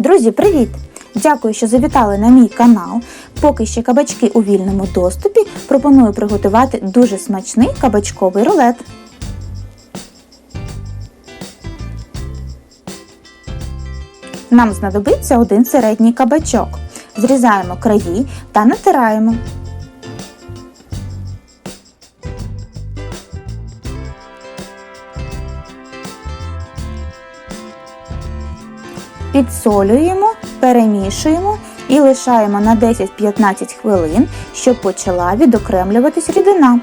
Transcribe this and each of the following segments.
Друзі, привіт! Дякую, що завітали на мій канал. Поки ще кабачки у вільному доступі, пропоную приготувати дуже смачний кабачковий рулет. Нам знадобиться один середній кабачок. Зрізаємо краї та натираємо. Підсолюємо, перемішуємо і лишаємо на 10-15 хвилин, щоб почала відокремлюватись рідина.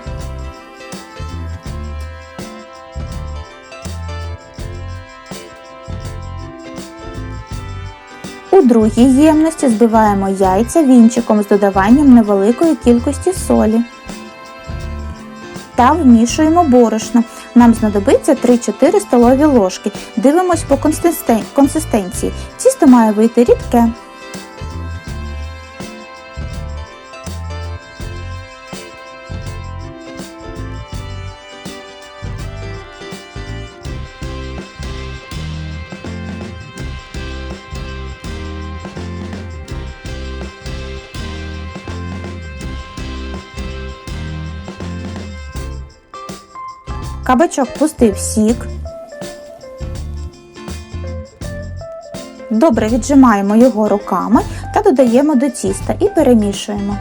У другій ємності збиваємо яйця вінчиком з додаванням невеликої кількості солі. Та вмішуємо борошно. Нам знадобиться 3-4 столові ложки. Дивимось по консистенції. Тісто має вийти рідке. Кабачок пустив сік. Добре віджимаємо його руками та додаємо до тіста і перемішуємо.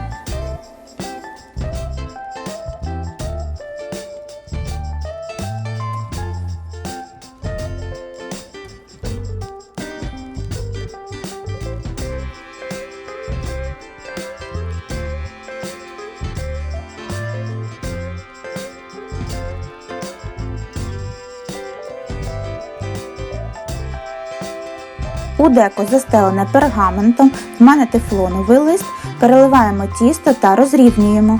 У деко застелене пергаментом, в мене тефлоновий лист, переливаємо тісто та розрівнюємо.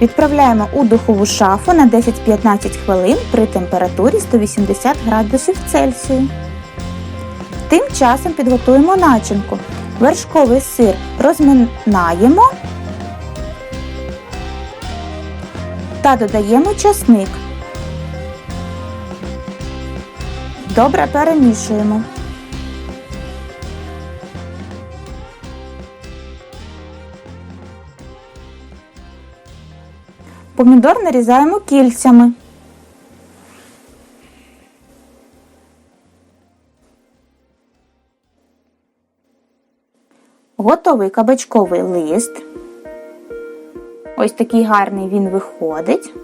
Відправляємо у духову шафу на 10-15 хвилин при температурі 180 градусів Цельсію. Тим часом підготуємо начинку. Вершковий сир розминаємо та додаємо часник. Добре перемішуємо. Помідор нарізаємо кільцями. Готовий кабачковий лист. Ось такий гарний він виходить.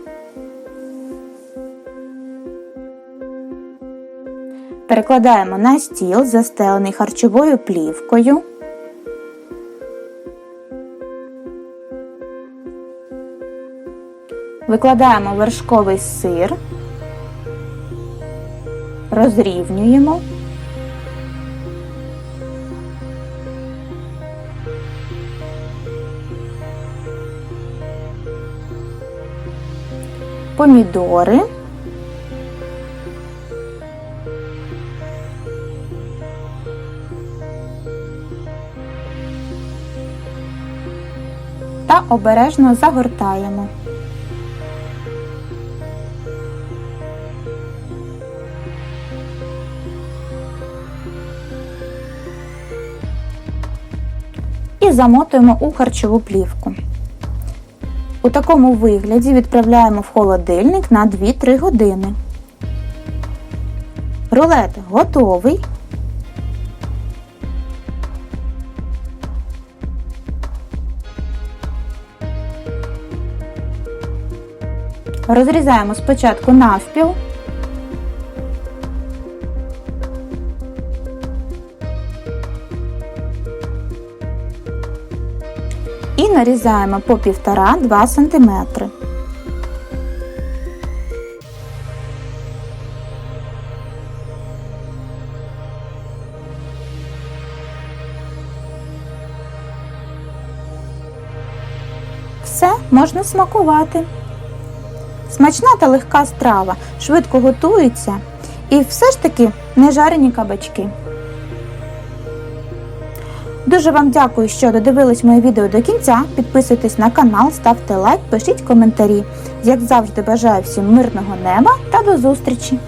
Перекладаємо на стіл, застелений харчовою плівкою. Викладаємо вершковий сир, розрівнюємо. Помідори. Та обережно загортаємо. І замотуємо у харчову плівку. У такому вигляді відправляємо в холодильник на 2-3 години. Рулет готовий. Розрізаємо спочатку навпіл. І нарізаємо по 1,5-2 см. Все можна смакувати. Смачна та легка страва, швидко готується і все ж таки не жарені кабачки. Дуже вам дякую, що додивились моє відео до кінця. Підписуйтесь на канал, ставте лайк, пишіть коментарі. Як завжди, бажаю всім мирного неба та до зустрічі!